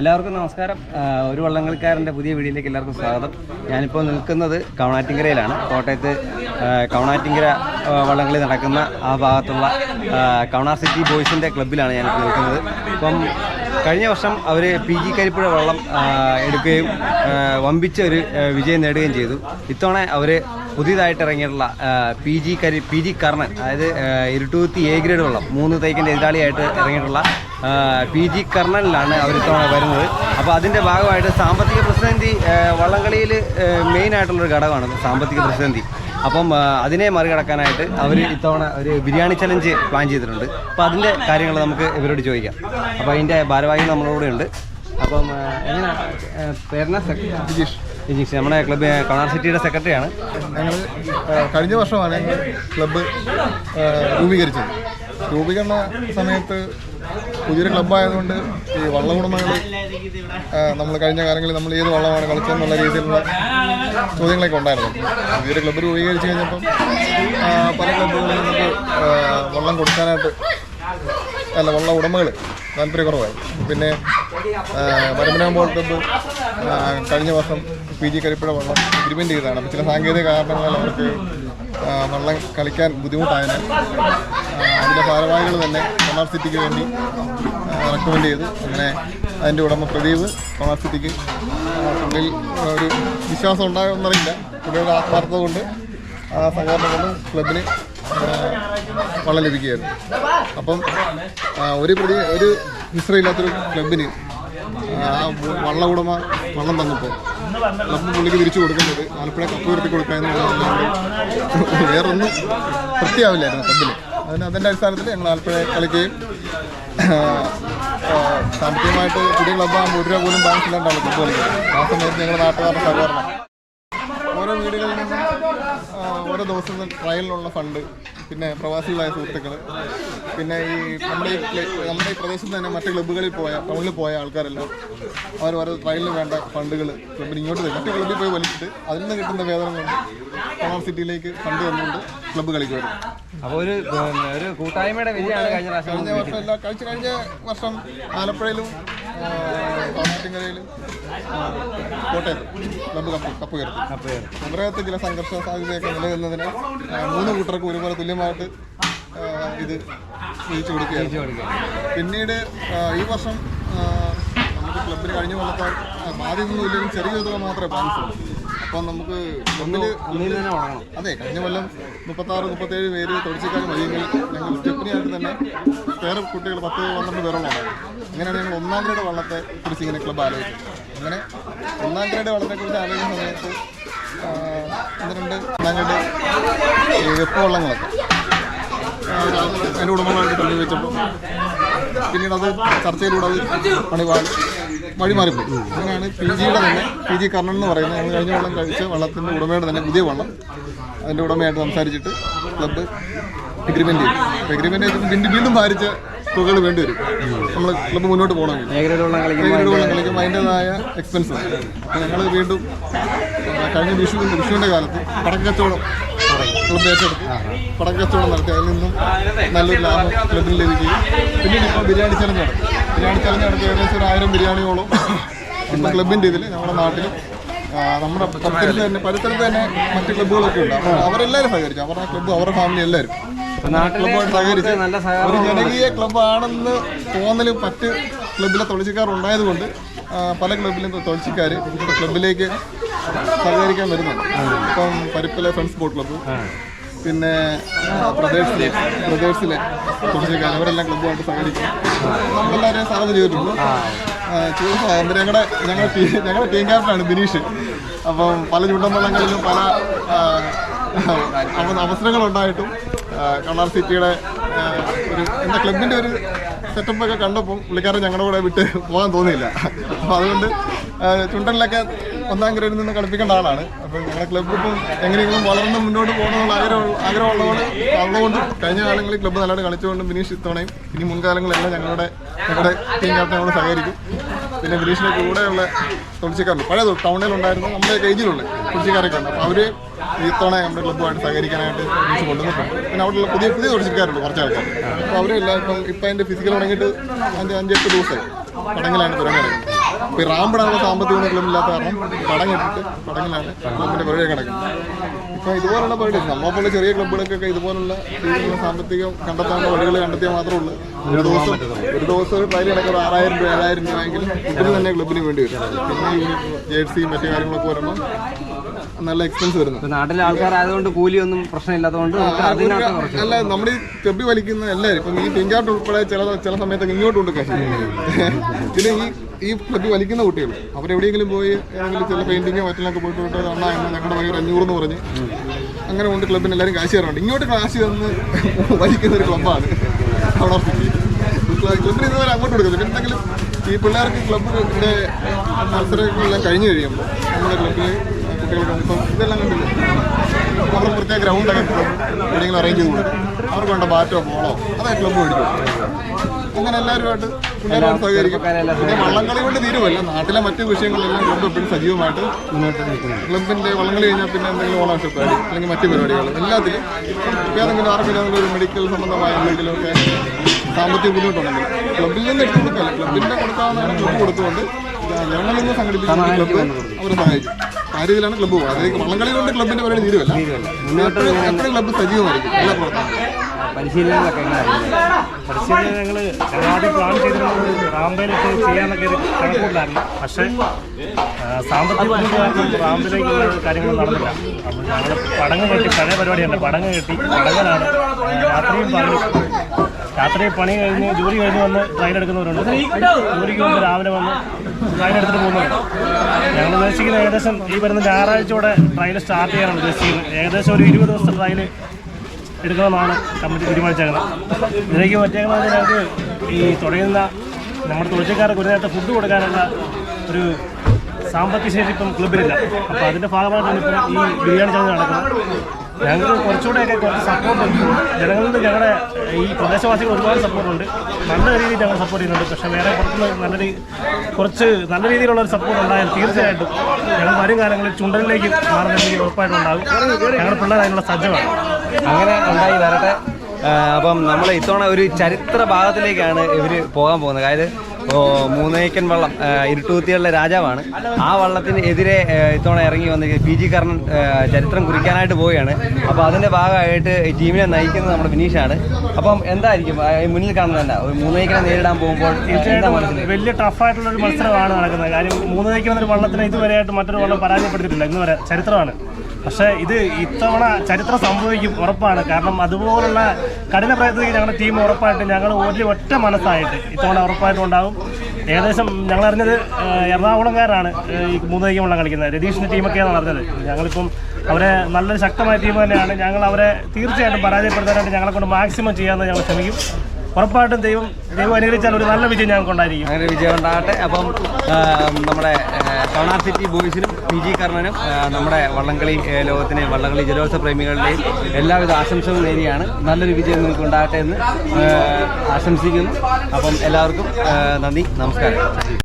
എല്ലാവർക്കും നമസ്കാരം. ഒരു വള്ളംകളിക്കാരന്റെ പുതിയ വീഡിയോയിലേക്ക് എല്ലാവർക്കും സ്വാഗതം. ഞാനിപ്പോൾ നിൽക്കുന്നത് കവണാറ്റിങ്കരയിലാണ്. കോട്ടയത്ത് കവണാറ്റിങ്കര വള്ളംകളി നടക്കുന്ന ആ ഭാഗത്തുള്ള കവണ സിറ്റി ബോയ്സിന്റെ ക്ലബ്ബിലാണ് ഞാനിപ്പോൾ നിൽക്കുന്നത്. ഇപ്പം കഴിഞ്ഞ വർഷം അവർ പി ജി കരിപ്പുഴ വള്ളം എടുക്കുകയും വമ്പിച്ച ഒരു വിജയം നേടുകയും ചെയ്തു. ഇത്തവണ അവർ പുതിയതായിട്ട് ഇറങ്ങിയിട്ടുള്ള പി ജി കരി പി ജി കർണൻ അതായത് ഇരുട്ടൂത്തി എ ഗ്രേഡ് വള്ളം മൂന്ന് തൈക്കിന്റെ എതിരാളിയായിട്ട് ഇറങ്ങിയിട്ടുള്ള പി ജി കർണനിലാണ് അവർ ഇത്തവണ വരുന്നത്. അപ്പോൾ അതിന്റെ ഭാഗമായിട്ട് സാമ്പത്തിക പ്രതിസന്ധി വള്ളംകളിയിൽ മെയിൻ ആയിട്ടുള്ളൊരു ഘടകമാണ് സാമ്പത്തിക പ്രതിസന്ധി. അപ്പം അതിനെ മറികടക്കാനായിട്ട് അവർ ഇത്തവണ ഒരു ബിരിയാണി ചലഞ്ച് പ്ലാൻ ചെയ്തിട്ടുണ്ട്. അപ്പോൾ അതിന്റെ കാര്യങ്ങൾ നമുക്ക് ഇവരോട് ചോദിക്കാം. അപ്പോൾ അതിന്റെ ഭാരവാഹികൾ നമ്മളോട് ഉണ്ട്. അപ്പം ആ, എങ്ങനെ പേരണ ജിജീഷ്. ജിജീഷ് നമ്മുടെ ക്ലബ് കണാർ സിറ്റിയുടെ സെക്രട്ടറിയാണ് ഞങ്ങൾ കഴിഞ്ഞ വർഷമാണ് ക്ലബ്ബ് രൂപീകരിച്ചത്. രൂപീകരണ സമയത്ത് പുതിയൊരു ക്ലബ്ബായതുകൊണ്ട് ഈ വള്ളം ഉടമകൾ നമ്മൾ കഴിഞ്ഞ കാലങ്ങളിൽ നമ്മൾ ഏത് വള്ളമാണ് കളിച്ചതെന്നുള്ള രീതിയിലുള്ള ചോദ്യങ്ങളൊക്കെ ഉണ്ടായിരുന്നു. പുതിയൊരു ക്ലബ്ബ് രൂപീകരിച്ച് കഴിഞ്ഞപ്പം പല ക്ലബ്ബുകളിലും നമുക്ക് വള്ളം കൊടുക്കാനായിട്ട് അല്ല വള്ള ഉടമകൾ താല്പര്യക്കുറവായി. പിന്നെ പരമ്പരാമ്പോൾ ക്ലബ്ബ് കഴിഞ്ഞ വർഷം പി ജി കരിപ്പുഴ വള്ളം എഗ്രിമെന്റ് ചെയ്തതാണ്. അപ്പോൾ ചില സാങ്കേതിക കാരണങ്ങളാൽ അവർക്ക് വള്ളം കളിക്കാൻ ബുദ്ധിമുട്ടായതിനാൽ അതിന്റെ ഭാരവാഹികൾ തന്നെ കൊണാർ സിറ്റിക്ക് വേണ്ടി റെക്കമെൻഡ് ചെയ്തു. അങ്ങനെ അതിന്റെ ഉടമ പ്രദീപ് കൊണാർ സിറ്റിക്ക് പുള്ളിയിൽ ഒരു വിശ്വാസം ഉണ്ടാകുമെന്നറിയില്ല. പുള്ളിയുടെ ആത്മാർത്ഥത കൊണ്ട് ആ സഹകരണം കൊണ്ട് ക്ലബിന് വള്ളം ലഭിക്കുകയായിരുന്നു. അപ്പം ഒരു പ്രതി ഒരു ഹിസ്റ്ററിയില്ലാത്തൊരു ക്ലബിന് ആ വള്ള ഉടമ വള്ളം തന്നപ്പോൾ ക്ലബ്ബ് പുള്ളിക്ക് തിരിച്ചു കൊടുക്കുന്നത് ആലപ്പുഴ കപ്പ് ഉയർത്തി കൊടുക്കുക എന്നുള്ളതല്ലാണ്ട് വേറൊന്നും വൃത്തിയാവില്ലായിരുന്നു ക്ലബിന് അതിന് അതിന്റെ അടിസ്ഥാനത്തിൽ ഞങ്ങൾ ആലപ്പുഴ കളിക്കുകയും സാമ്പത്തികമായിട്ട് പുതിയ ക്ലബ്ബാകുമ്പോൾ ഒരു രൂപ പോലും ബാലൻസ് ഇല്ലാണ്ടാണ് കപ്പ് കളിക്കുന്നത് ആ സമയത്ത് ഞങ്ങൾ നാട്ടുകാരുടെ സഹകരണം. ഓരോ വീടുകളിൽ നിന്നും ഓരോ ദിവസവും ട്രയലിനുള്ള ഫണ്ട് പിന്നെ പ്രവാസികളായ സുഹൃത്തുക്കൾ പിന്നെ ഈ നമ്മുടെ ഈ നമ്മുടെ ഈ പ്രദേശത്ത് തന്നെ മറ്റ് ക്ലബ്ബുകളിൽ പോയ ടൗണിൽ പോയ ആൾക്കാരെല്ലാം അവർ ഓരോ ട്രയലിന് വേണ്ട ഫണ്ടുകൾ ക്ലബിന് ഇങ്ങോട്ട് തരും. മറ്റു ക്ലബ്ബിൽ പോയി വലിച്ചിട്ട് അതിൽ നിന്ന് കിട്ടുന്ന വേതനം കൊണ്ട് കോണർ സിറ്റിയിലേക്ക് ഫണ്ട് വന്നുകൊണ്ട് ക്ലബ്ബ് വരും. അപ്പോൾ ഒരു ഒരു കൂട്ടായ്മയുടെ കഴിഞ്ഞ വർഷം എല്ലാ കഴിച്ച് കഴിഞ്ഞ വർഷം ആലപ്പുഴയിലും പാമ്പത്തിങ്കരയിലും കോട്ടയത്തും ക്ലബ്ബ് കപ്പ് കപ്പ് ഉയർത്തി. കപ്പ്. സമരത്ത് ചില സംഘർഷ സാധ്യതയൊക്കെ നിലനിന്നതിന് മൂന്ന് കൂട്ടർക്കും ഒരുപോലെ തുല്യമായിട്ട് ഇത് ജയിച്ചു കൊടുക്കുകയാണ്. കൊടുക്കുക പിന്നീട് ഈ വർഷം നമുക്ക് ക്ലബിന് കഴിഞ്ഞ കൊല്ലത്താൽ ആദ്യമൊന്നും ഇല്ലെങ്കിലും ചെറിയ തുക മാത്രമേ ബാലൻസ് ഉള്ളൂ അപ്പം നമുക്ക് ക്ലബിൽ അതെ കഴിഞ്ഞ കൊല്ലം മുപ്പത്താറ് മുപ്പത്തേഴ് പേര് തുടച്ചിക്കാൻ മതിയെങ്കിൽ ഞങ്ങൾ തന്നെ വേറെ കുട്ടികൾ പത്ത് പന്ത്രണ്ട് പേരോളമാണ് അങ്ങനെയാണ് ഞങ്ങൾ ഒന്നാം ഗ്രേഡ് വള്ളത്തെ കുറിച്ച് ഇങ്ങനെ ക്ലബ്ബ് ആലോചിച്ചത്. അങ്ങനെ ഒന്നാം ഗ്രേഡ് വള്ളത്തെ കുറിച്ച് ആലോചിക്കുന്ന സമയത്ത് ഒന്ന് രണ്ട് ഒന്നാം ഗ്രേഡ് വെപ്പ് വള്ളങ്ങളൊക്കെ. അതിന്റെ ഉടമകളായിട്ട് വെച്ചപ്പോൾ പിന്നീട് അത് ചർച്ചയിലൂടെ അത് പണിപാട് വഴിമാറിപ്പോയി അങ്ങനെയാണ് പി ജിയുടെ തന്നെ പി ജി കർണൻ എന്ന് പറയുന്നത് ഞങ്ങൾ കഴിഞ്ഞ വള്ളം കഴിച്ച് വള്ളത്തിന്റെ ഉടമയുടെ തന്നെ പുതിയ വള്ളം അതിന്റെ ഉടമയായിട്ട് സംസാരിച്ചിട്ട് ക്ലബ്ബ് എഗ്രിമെന്റ് ചെയ്തിട്ട് വീണ്ടും വീണ്ടും ഭാരിച്ച തുകകൾ വേണ്ടി വരും. നമ്മൾ ക്ലബ്ബ് മുന്നോട്ട് പോകണമെങ്കിൽ കളിക്കും വെള്ളം അതിന്റെതായ എക്സ്പെൻസ് അപ്പോൾ ഞങ്ങൾ വീണ്ടും കഴിഞ്ഞ വിഷു വിഷുവിന്റെ കാലത്ത് പടക്കച്ചവടം ക്ലബ്ബ് ഏറ്റെടുത്ത്. പടക്കച്ചവടം നടത്തി. അതിൽ നിന്നും നല്ലൊരു ലാഭം ക്ലബിൽ ലഭിക്കുകയും. പിന്നീട് ഇപ്പോൾ ബിരിയാണി ചലഞ്ച് നടത്തും. ബിരിയാണി ചലഞ്ച് നടത്തി ഏകദേശം ഒരു ആയിരം ബിരിയാണിയോളം ഇപ്പം ക്ലബിന്റെ ഇതിൽ നമ്മുടെ നാട്ടിൽ നമ്മുടെ പരിസരത്ത് തന്നെ പരിസരത്ത് തന്നെ മറ്റ് ക്ലബ്ബുകളൊക്കെ ഉണ്ട്. അപ്പോൾ അവരെല്ലാവരും സഹകരിച്ചു. അവരുടെ ക്ലബ്ബ് അവരുടെ ഫാമിലി എല്ലാവരും. നാട്ടിലെ നല്ല ഒരു ജനകീയ ക്ലബ്ബാണെന്ന് തോന്നൽ മറ്റ് ക്ലബിലെ തൊഴിൽക്കാർ ഉണ്ടായതുകൊണ്ട് പല ക്ലബിലും തൊഴിൽക്കാർ ക്ലബിലേക്ക് സഹകരിക്കാൻ വരുന്നുണ്ട്. ഇപ്പം പരിപ്പിലെ ഫ്രണ്ട്സ് ബോട്ട് ക്ലബ്ബ് പിന്നെ ബ്രദേഴ്സിലെ ബ്രദേഴ്സിലെ തൊഴിൽക്കാർ അവരെല്ലാം ക്ലബ്ബുമായിട്ട് സഹകരിക്കും. നമ്മളെല്ലാവരെയും സാധ്യത ചെയ്തിട്ടുണ്ട്. സാഹചര്യം ഞങ്ങളുടെ ഞങ്ങളുടെ ടീം ഞങ്ങളുടെ ടീം ക്യാപ്റ്റനാണ് ബിനീഷ്. അപ്പം പല ചുണ്ടമ്പള്ളങ്ങളിലും പല അവസരങ്ങളുണ്ടായിട്ടും കണ്ണാർ സിറ്റിയുടെ ഒരു എന്താ ക്ലബിന്റെ ഒരു സെറ്റപ്പ് ഒക്കെ കണ്ടപ്പോൾ പുള്ളിക്കാരൻ ഞങ്ങളുടെ കൂടെ വിട്ട് പോകാൻ തോന്നിയില്ല. അപ്പോൾ അതുകൊണ്ട് ചുണ്ടനിലൊക്കെ ഒന്നാം ഗ്രേഡിൽ നിന്ന് കളിപ്പിക്കേണ്ട ആളാണ്. അപ്പോൾ ഞങ്ങളുടെ ക്ലബ് ഇപ്പം എങ്ങനെയെങ്കിലും വളർന്ന് മുന്നോട്ട് പോകണമെന്നുള്ള ആഗ്രഹം ആഗ്രഹമുള്ളതുകൊണ്ട് അതുകൊണ്ട് കഴിഞ്ഞ കാലങ്ങളിൽ ക്ലബ്ബ് നല്ലതായിട്ട് കളിച്ചുകൊണ്ട് വിനീഷ് ഇത്തവണയും ഇനി മുൻകാലങ്ങളെല്ലാം ഞങ്ങളുടെ ഞങ്ങളുടെ ടീം ക്യാപ്റ്റനോട് സഹകരിക്കും. പിന്നെ വിനീഷിന് കൂടെയുള്ള തുളസിക്കാരുണ്ട് പഴയ ടൗണിലുണ്ടായിരുന്ന നമ്മുടെ ഏജിലുള്ള തുളസിക്കാരൊക്കെ ഉണ്ട് അപ്പോൾ അവർ ഇത്തവണ നമ്മുടെ ക്ലബ്ബുമായിട്ട് സഹകരിക്കാനായിട്ട് ബിനീഷ് കൊണ്ടുവന്നിട്ടുണ്ട്. പിന്നെ അവിടെയുള്ള പുതിയ പുതിയ തുളസിക്കാരുണ്ട് കുറച്ച് ആൾക്കാർ അപ്പോൾ അവരെല്ലാം ഇപ്പം ഇപ്പം അതിന്റെ ഫിസിക്കൽ തുടങ്ങിയിട്ട് അഞ്ച് അഞ്ചെട്ട് ദിവസമായി. പടങ്ങിലാണ് തുടങ്ങി ഇപ്പോൾ റാമ്പിടാനുള്ള സാമ്പത്തികം ക്ലബില്ലാത്ത കാരണം പടം കെട്ടിട്ട് പടങ്ങിലാണ് ക്ലബിന്റെ പരിപാടി കിടക്കുന്നത്. ഇപ്പോൾ ഇതുപോലുള്ള പരിപാടി നമ്മളെപ്പോലെ ചെറിയ ക്ലബ്ബുകൾക്കൊക്കെ ഇതുപോലുള്ള രീതിയിലുള്ള സാമ്പത്തികം കണ്ടെത്താനുള്ള വഴികൾ കണ്ടെത്തിയാൽ മാത്രമേ ഉള്ളൂ. ഒരു ദിവസം ഒരു ദിവസം ഒരു ട്രയൽ കിടക്കുന്ന ആറായിരം രൂപ ഏഴായിരം രൂപ എങ്കിലും ഇതിന് തന്നെ ക്ലബിന് വേണ്ടി വരും. പിന്നെ ജേഴ്സിയും മറ്റു കാര്യങ്ങളൊക്കെ വരുമ്പോൾ നല്ല എക്സ്പെൻസ് വരുന്നത് നാട്ടിലെ ആൾക്കാരായതുകൊണ്ട് കൂലിയൊന്നും പ്രശ്നമില്ലാത്തതുകൊണ്ട് അല്ല നമ്മുടെ ഈ ചെബി വലിക്കുന്ന എല്ലാവരും ഇപ്പം ഈ പിഞ്ചാട്ട് ഉൾപ്പെടെ ചില ചില സമയത്തൊക്കെ ഇങ്ങോട്ട് കൊണ്ട് കാശ് പിന്നെ ഈ ഈ ക്ലബ്ബ് വലിക്കുന്ന കുട്ടികൾ. അവരെവിടെയെങ്കിലും പോയി ഏതെങ്കിലും ചില പെയിന്റിങ്ങോ മറ്റൊക്കെ പോയിട്ട് പോയിട്ട് അണ്ണ എന്ന് ഞങ്ങളുടെ ഭയങ്കര അഞ്ഞൂറെന്ന് പറഞ്ഞ്. അങ്ങനെ കൊണ്ട് ക്ലബിന് എല്ലാവരും കാശ് തരാറുണ്ട്. ഇങ്ങോട്ട് കാശ് തന്ന് വലിക്കുന്ന ഒരു ക്ലബ്ബാണ് അവിടെ ക്ലബിന് ഇതുവരെ അങ്ങോട്ട് കൊടുക്കുന്നത് എന്തെങ്കിലും ഈ പിള്ളേർക്ക് ക്ലബിന്റെ മത്സരങ്ങളെല്ലാം കഴിഞ്ഞു കഴിയുമ്പോൾ നമ്മുടെ ക്ലബിൽ കുട്ടികൾക്ക് ഇതെല്ലാം കണ്ടില്ല? അവർ പ്രത്യേക ഗ്രൗണ്ടൊക്കെ എവിടെയെങ്കിലും അറേഞ്ച് ചെയ്ത് കൊടുക്കും. അവർക്ക് വേണ്ട ബാറ്റോ ബോളോ അതായത് ക്ലബ്ബ് മേടിക്കും. അങ്ങനെ എല്ലാവരുമായിട്ട് പിള്ളേരോട് സഹകരിക്കും പിന്നെ വള്ളംകളി കൊണ്ട് തീരുമല്ല നാട്ടിലെ മറ്റു വിഷയങ്ങളെല്ലാം ക്ലബ്ബ് എപ്പോഴും സജീവമായിട്ട് മുന്നോട്ട് ക്ലബ്ബിന്റെ വള്ളംകളി കഴിഞ്ഞാൽ പിന്നെ എന്തെങ്കിലും പരിപാടി അല്ലെങ്കിൽ മറ്റു പരിപാടികൾ എല്ലാത്തിലും ഏതെങ്കിലും ആർക്കെങ്കിലും ഒരു മെഡിക്കൽ സംബന്ധമായ എന്തെങ്കിലുമൊക്കെ സാമ്പത്തിക ബുദ്ധിമുട്ടുണ്ടെങ്കിൽ ക്ലബിൽ നിന്ന് എടുത്തു കൊടുക്കല്ല ക്ലബിന്റെ കൊടുക്കാവുന്നതാണ് ക്ലബ്ബ് കൊടുത്തുകൊണ്ട് നിന്ന് സംഘടിപ്പിക്കുന്ന ക്ലബ്ബ് അവർ സഹായിക്കും. ആ രീതിയിലാണ് ക്ലബ്ബ് പോകുന്നത് അതായത് വള്ളംകളി കൊണ്ട് ക്ലബിന്റെ പരിപാടി തീരുമല്ല എപ്പോഴും എപ്പോഴും ക്ലബ്ബ് സജീവമായിരിക്കും. എല്ലാ പ്രവർത്തനങ്ങളും പരിശീലനങ്ങളൊക്കെ എങ്ങനെയായിരുന്നു പരിശീലനം ഞങ്ങൾ ആദ്യം പ്ലാൻ ചെയ്തിരുന്നത് റാമ്പയിലിട്ട് ചെയ്യാന്നൊക്കെ ഒരു കണക്കുണ്ടായിരുന്നു പക്ഷേ സാമ്പത്തിക കാരണം റാമ്പിലേക്കുള്ള കാര്യങ്ങൾ നടന്നില്ല. അപ്പോൾ ഞങ്ങൾ പടങ്ങ് കെട്ടി പഴയ പരിപാടിയുണ്ട് പടങ്ങ് കെട്ടി പടങ്ങലാണ് രാത്രിയും പകലും രാത്രി പണി കഴിഞ്ഞ് ജോലി കഴിഞ്ഞ് വന്ന് ട്രെയിൻ എടുക്കുന്നവരുണ്ട്. ജോലിക്ക് വന്ന് രാവിലെ വന്ന് ട്രെയിൻ എടുത്തിട്ട് പോകുന്നുണ്ട് ഞങ്ങൾ ഉദ്ദേശിക്കുന്നത് ഏകദേശം ഈ വരുന്ന ഞായറാഴ്ചയോടെ ട്രെയിൻ സ്റ്റാർട്ട് ചെയ്യാനാണ് ഉദ്ദേശിക്കുന്നത്. ഏകദേശം ഒരു ഇരുപത് ദിവസത്തെ ട്രെയിൻ എടുക്കണമെന്നാണ് കമ്മിറ്റി തീരുമാനിച്ചേക്കുന്നത്. ഇതിലേക്ക് പറ്റേക്കുന്നത് ഞങ്ങൾക്ക് ഈ തുടങ്ങുന്ന നമ്മുടെ തൊഴിൽക്കാർക്ക് ഒരു നേരത്തെ ഫുഡ് കൊടുക്കാനുള്ള ഒരു സാമ്പത്തിക ശേഷി ഇപ്പം ക്ലബിലില്ല അപ്പോൾ അതിന്റെ ഭാഗമായിട്ടാണ് ഇപ്പം ഈ ബിരിയാണി ചടങ്ങ് നടക്കുന്നത്. ഞങ്ങൾക്ക് കുറച്ചുകൂടെയൊക്കെ കുറച്ച് സപ്പോർട്ട് ജനങ്ങളിൽ നിന്ന് ഞങ്ങളുടെ ഈ പ്രദേശവാസികൾ ഒരുപാട് സപ്പോർട്ടുണ്ട് നല്ല രീതിയിൽ ഞങ്ങൾ സപ്പോർട്ട് ചെയ്യുന്നുണ്ട്. പക്ഷേ വേറെ പുറത്തുനിന്ന് നല്ല രീതി കുറച്ച് നല്ല രീതിയിലുള്ള ഒരു സപ്പോർട്ട് ഉണ്ടായാൽ തീർച്ചയായിട്ടും ഞങ്ങൾ വരും കാലങ്ങളിൽ ചുണ്ടലിലേക്ക് മാറുന്ന രീതി ഉറപ്പായിട്ടും ഉണ്ടാകും. ഞങ്ങളുടെ പിള്ളേർ അതിനുള്ള സജ്ജമാണ്. അങ്ങനെ ഉണ്ടായി വരട്ടെ. അപ്പം നമ്മൾ ഇത്തവണ ഒരു ചരിത്ര ഭാഗത്തിലേക്കാണ് ഇവർ പോകാൻ പോകുന്നത്. അതായത് മൂന്നേക്കൻ വള്ളം ആ, ഇരുട്ടൂത്തികളുടെ രാജാവാണ്. ആ വള്ളത്തിന് എതിരെ ഇത്തവണ ഇറങ്ങി വന്ന് പി ജി കർണൻ ചരിത്രം കുറിക്കാനായിട്ട് പോവുകയാണ്. അപ്പോൾ അതിന്റെ ഭാഗമായിട്ട് ടീമിനെ നയിക്കുന്നത് നമ്മുടെ വിനീഷാണ്. അപ്പം എന്തായിരിക്കും? മുന്നിൽ കാണുന്നതല്ല ഒരു മൂന്നേക്കനെ നേരിടാൻ പോകുമ്പോൾ വലിയ ടഫായിട്ടുള്ള ഒരു മത്സരമാണ് നടക്കുന്നത്. കാര്യം മൂന്നേക്കൻ വള്ളത്തിനെ വള്ളത്തിന് ഇതുവരെയായിട്ട് മറ്റൊരു വള്ളം പരാജയപ്പെടുത്തിയിട്ടില്ല ഇന്ന് വരെ ചരിത്രമാണ്. പക്ഷേ ഇത് ഇത്തവണ ചരിത്രം സംഭവിക്കും ഉറപ്പാണ്. കാരണം അതുപോലുള്ള കഠിന പ്രയത്നത്തിൽ ഞങ്ങളുടെ ടീം ഉറപ്പായിട്ട് ഞങ്ങൾ ഒരു ഒറ്റ മനസ്സായിട്ട് ഇത്തവണ ഉറപ്പായിട്ടും ഉണ്ടാകും. ഏകദേശം ഞങ്ങൾ അറിഞ്ഞത് എറണാകുളംകാരാണ് ഈ മൂന്ന് വള്ളം കളിക്കുന്നത്. രതീഷിന്റെ ടീമൊക്കെയാണ് അറിഞ്ഞത്. ഞങ്ങളിപ്പം അവരെ നല്ലൊരു ശക്തമായ ടീം തന്നെയാണ്. ഞങ്ങൾ അവരെ തീർച്ചയായിട്ടും പരാജയപ്പെടുത്താനായിട്ട് ഞങ്ങളെ കൊണ്ട് മാക്സിമം ചെയ്യാമെന്ന് ഞങ്ങൾ ശ്രമിക്കും. ഉറപ്പായിട്ടും ദൈവം ദൈവം അനുഗ്രഹിച്ചാൽ ഒരു നല്ല വിജയം ഞങ്ങൾക്ക് ഉണ്ടായിരിക്കും അങ്ങനെ വിജയം ഉണ്ടാകട്ടെ. അപ്പം നമ്മുടെ കണാർ സിറ്റി ബോയ്സിനും പി ജി കർണനും നമ്മുടെ വള്ളംകളി ലോകത്തിനെയും വള്ളംകളി ജലോത്സവ പ്രേമികളുടെയും എല്ലാവിധ ആശംസകളും നേരിയാണ് നല്ലൊരു വിജയം നിങ്ങൾക്ക് ഉണ്ടാകട്ടെ എന്ന് ആശംസിക്കുന്നു. അപ്പം എല്ലാവർക്കും നന്ദി നമസ്കാരം.